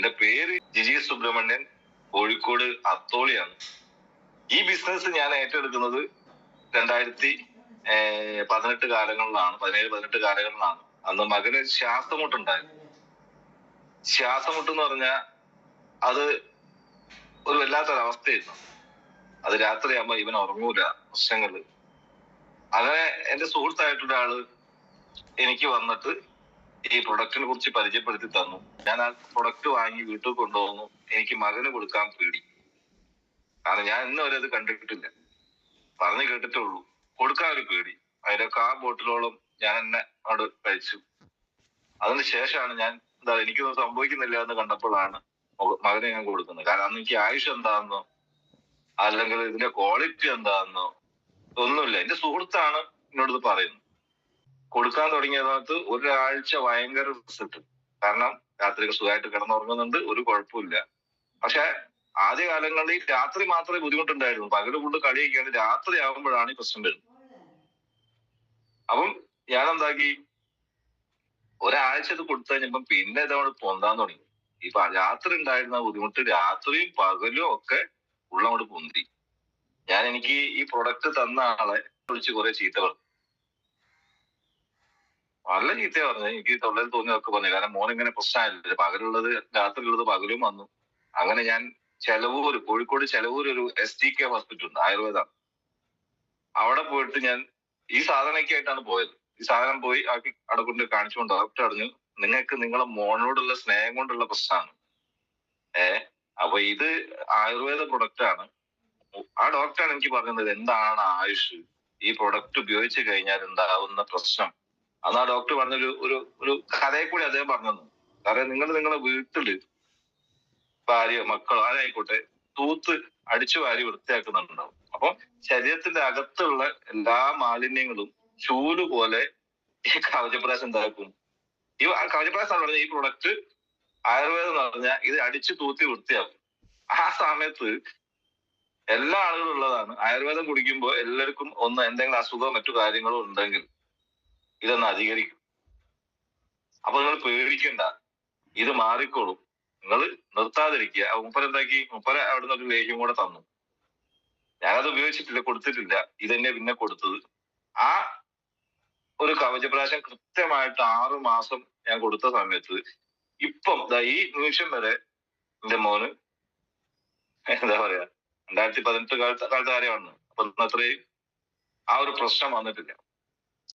എന്റെ പേര് ജിജി സുബ്രഹ്മണ്യൻ കോഴിക്കോട് അത്തോളിയാണ്. ഈ ബിസിനസ് ഞാൻ ഏറ്റെടുക്കുന്നത് രണ്ടായിരത്തി പതിനെട്ട് കാലങ്ങളിലാണ് പതിനേഴ് പതിനെട്ട് കാലങ്ങളിലാണ്. അന്ന് മകന് ശ്വാസമുട്ടുണ്ടായിരുന്നു. ശ്വാസമുട്ട് എന്ന് പറഞ്ഞാൽ അത് ഒരു വല്ലാത്തൊരവസ്ഥയായിരുന്നു. അത് രാത്രിയാകുമ്പോ ഇവൻ ഉറങ്ങൂല പ്രശ്നങ്ങൾ. അങ്ങനെ എന്റെ സുഹൃത്തായിട്ടൊരാൾ എനിക്ക് വന്നിട്ട് ഈ പ്രൊഡക്റ്റിനെ കുറിച്ച് പരിചയപ്പെടുത്തി തന്നു. ഞാൻ ആ പ്രൊഡക്റ്റ് വാങ്ങി വീട്ടിൽ കൊണ്ടുവന്നു. എനിക്ക് മകന് കൊടുക്കാൻ പേടി. കാരണം ഞാൻ ഇന്ന് വരെ അത് കണ്ടിട്ടില്ല. പറഞ്ഞു കേട്ടിട്ടുള്ളൂ. കൊടുക്കാൻ ഒരു പേടി. അതിലൊക്കെ ആ ബോട്ടിലോളം ഞാൻ എന്നെ അവിടെ കഴിച്ചു. അതിന് ശേഷമാണ് ഞാൻ എന്താ എനിക്കൊന്നും സംഭവിക്കുന്നില്ല എന്ന് കണ്ടപ്പോഴാണ് മക- മകനെ ഞാൻ കൊടുക്കുന്നത്. കാരണം അന്ന് എനിക്ക് ആയുഷ് എന്താണെന്നോ അല്ലെങ്കിൽ ഇതിന്റെ ക്വാളിറ്റി എന്താണെന്നോ ഒന്നുമില്ല. എന്റെ സുഹൃത്താണ് എന്നോട് ഇത് പറയുന്നത്. കൊടുക്കാൻ തുടങ്ങിയ സമയത്ത് ഒരാഴ്ച ഭയങ്കര റിസൾട്ട് കാരണം രാത്രി സുഖമായിട്ട് കിടന്നുറങ്ങുന്നുണ്ട് ഒരു കുഴപ്പമില്ല പക്ഷെ ആദ്യ കാലങ്ങളിൽ രാത്രി മാത്രമേ ബുദ്ധിമുട്ടുണ്ടായിരുന്നു. പകൽ കൊണ്ട് കളിയൊക്കെയാണ്. രാത്രി ആകുമ്പോഴാണ് ഈ പ്രശ്നം വരുന്നത്. അപ്പം ഞാൻ എന്താക്കി ഒരാഴ്ച ഇത് കൊടുത്തു കഴിഞ്ഞപ്പം പിന്നെ ഇതവിടെ പൊന്താൻ തുടങ്ങി. ഇപ്പൊ രാത്രി ഉണ്ടായിരുന്ന ബുദ്ധിമുട്ട് രാത്രിയും പകലും ഒക്കെ ഉള്ളങ്ങോട്ട് പൊന്തി. ഞാൻ എനിക്ക് ഈ പ്രൊഡക്റ്റ് തന്ന ആളെ വിളിച്ച് കുറെ ചീത്ത പറഞ്ഞു. നല്ല ചീത്ത പറഞ്ഞു എനിക്ക് തൊള്ളയിൽ തോന്നിയൊക്കെ പറഞ്ഞു. കാരണം മോൻ ഇങ്ങനെ പ്രശ്നമായില്ല പകലുള്ളത് രാത്രിയുള്ളത് പകലും വന്നു. അങ്ങനെ ഞാൻ ചെലവൂർ കോഴിക്കോട് ചെലവൂർ ഒരു എസ് ടി കെ ഹോസ്പിറ്റൽ ഉണ്ട് ആയുർവേദം. അവിടെ പോയിട്ട് ഞാൻ ഈ സാധനമൊക്കെ ആയിട്ടാണ് പോയത്. ഈ സാധനം പോയി ആക്കി അവിടെ കൊണ്ട് കാണിച്ചുകൊണ്ട് ഡോക്ടർ അറിഞ്ഞു നിങ്ങൾക്ക് നിങ്ങളെ മോനോടുള്ള സ്നേഹം കൊണ്ടുള്ള പ്രശ്നമാണ്. ഏ അപ്പൊ ഇത് ആയുർവേദ പ്രൊഡക്റ്റ് ആണ്. ആ ഡോക്ടറാണ് എനിക്ക് പറഞ്ഞത് എന്താണ് ആയുഷ്? ഈ പ്രൊഡക്റ്റ് ഉപയോഗിച്ച് കഴിഞ്ഞാൽ ഉണ്ടാവുന്ന പ്രശ്നം? അന്ന് ആ ഡോക്ടർ പറഞ്ഞൊരു ഒരു ഒരു കഥയെ കൂടി അദ്ദേഹം പറഞ്ഞു കാരണം നിങ്ങൾ നിങ്ങളെ വീട്ടിൽ ഭാര്യ മക്കളോ ആരായിക്കോട്ടെ തൂത്ത് അടിച്ചു വാരി വൃത്തിയാക്കുന്നുണ്ടാവും. അപ്പൊ ശരീരത്തിന്റെ അകത്തുള്ള എല്ലാ മാലിന്യങ്ങളും ചൂൽ പോലെ ഈ കവചപ്രാശം എന്താക്കും? ഈ കവചപ്രാശം എന്ന് പറഞ്ഞാൽ ഈ പ്രൊഡക്റ്റ് ആയുർവേദം എന്ന് പറഞ്ഞാൽ ഇത് അടിച്ചു തൂത്തി വൃത്തിയാക്കും. ആ സമയത്ത് എല്ലാ ആളുകളും ഉള്ളതാണ്. ആയുർവേദം കുടിക്കുമ്പോൾ എല്ലാവർക്കും ഒന്ന് എന്തെങ്കിലും അസുഖമോ മറ്റു കാര്യങ്ങളോ ഉണ്ടെങ്കിൽ ഇതൊന്ന് അധികരിക്കും. അപ്പൊ നിങ്ങൾ പേടിക്കണ്ട. ഇത് മാറിക്കോളും. നിങ്ങൾ നിർത്താതിരിക്കുക. മുപ്പരെന്താക്കി മുപ്പര അവിടുന്ന് ഒരു ലേഹ്യം കൂടെ തന്നു. ഞാനത് ഉപയോഗിച്ചിട്ടില്ല കൊടുത്തിട്ടില്ല. ഇതന്നെ പിന്നെ കൊടുത്തത്. ആ ഒരു കവചപ്രാശം കൃത്യമായിട്ട് ആറു മാസം ഞാൻ കൊടുത്ത സമയത്ത് ഇപ്പം ഈ നിമിഷം വരെ എന്റെ മോന് എന്താ പറയാ രണ്ടായിരത്തി പതിനെട്ട് കാലത്തെ കാലത്തെ കാര്യമാണ്. അപ്പൊ അത്രയും ആ ഒരു പ്രശ്നം വന്നിട്ടില്ല.